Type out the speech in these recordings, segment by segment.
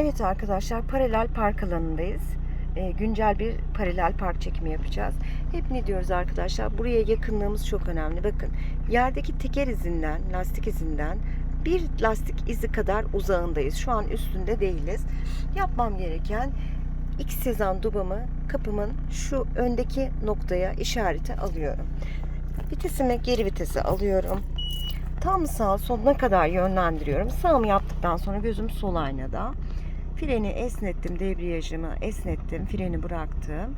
Evet arkadaşlar paralel park alanındayız. Ee, güncel bir paralel park çekimi yapacağız. Hep ne diyoruz arkadaşlar? Buraya yakınlığımız çok önemli. Bakın yerdeki teker izinden, lastik izinden bir lastik izi kadar uzağındayız. Şu an üstünde değiliz. Yapmam gereken X sezan dubamı kapımın şu öndeki noktaya işareti alıyorum. Vitesimi geri vitese alıyorum. Tam sağ sonuna kadar yönlendiriyorum. Sağımı yaptıktan sonra gözüm sol aynada. Freni esnettim, debriyajımı esnettim, freni bıraktım.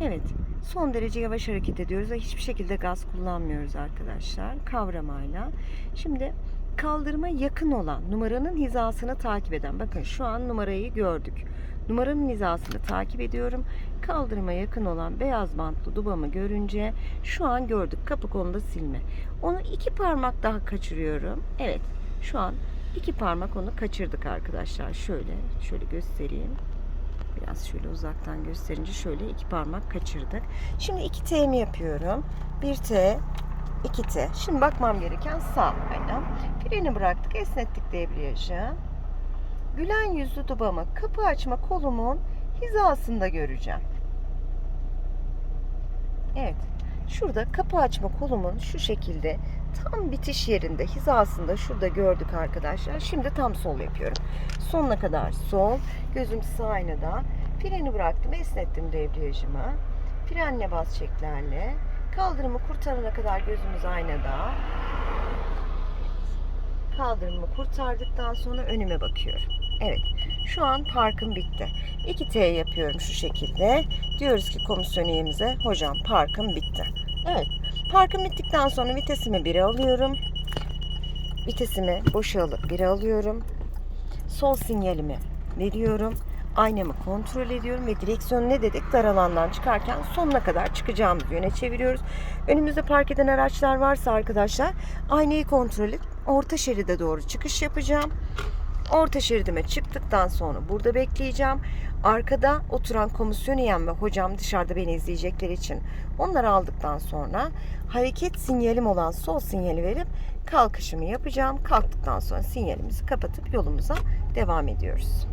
Evet, son derece yavaş hareket ediyoruz ve hiçbir şekilde gaz kullanmıyoruz arkadaşlar. Kavramayla. Şimdi kaldırıma yakın olan numaranın hizasını takip eden. Bakın şu an numarayı gördük. Numaranın hizasını takip ediyorum. Kaldırıma yakın olan beyaz bantlı dubamı görünce şu an gördük. Kapı konuda silme. Onu iki parmak daha kaçırıyorum. Evet, şu an iki parmak onu kaçırdık arkadaşlar. Şöyle, şöyle göstereyim. Biraz şöyle uzaktan gösterince şöyle iki parmak kaçırdık. Şimdi 2 mi yapıyorum? 1 T, 2 T. Şimdi bakmam gereken sağ aynen. Freni bıraktık, esnettik debriyajı. Gülen yüzlü dubamı kapı açma kolumun hizasında göreceğim. Evet. Şurada kapı açma kolumun şu şekilde tam bitiş yerinde hizasında şurada gördük arkadaşlar. Şimdi tam sol yapıyorum. Sonuna kadar sol. Gözüm sağ aynada. Freni bıraktım. Esnettim debriyajımı. Frenle bas çeklerle. Kaldırımı kurtarana kadar gözümüz aynada. Kaldırımı kurtardıktan sonra önüme bakıyorum. Evet. Şu an parkım bitti. 2T yapıyorum şu şekilde. Diyoruz ki komisyoniyemize hocam parkım bitti. Evet. Parkım bittikten sonra vitesimi 1'e alıyorum. Vitesimi boşa alıp 1'e alıyorum. Sol sinyalimi veriyorum. Aynamı kontrol ediyorum ve direksiyonu ne dedik dar alandan çıkarken sonuna kadar çıkacağımız yöne çeviriyoruz. Önümüzde park eden araçlar varsa arkadaşlar aynayı kontrol edip orta şeride doğru çıkış yapacağım. Orta şeridime çıktıktan sonra burada bekleyeceğim. Arkada oturan komisyoniyen ve hocam dışarıda beni izleyecekleri için onları aldıktan sonra hareket sinyalim olan sol sinyali verip kalkışımı yapacağım. Kalktıktan sonra sinyalimizi kapatıp yolumuza devam ediyoruz.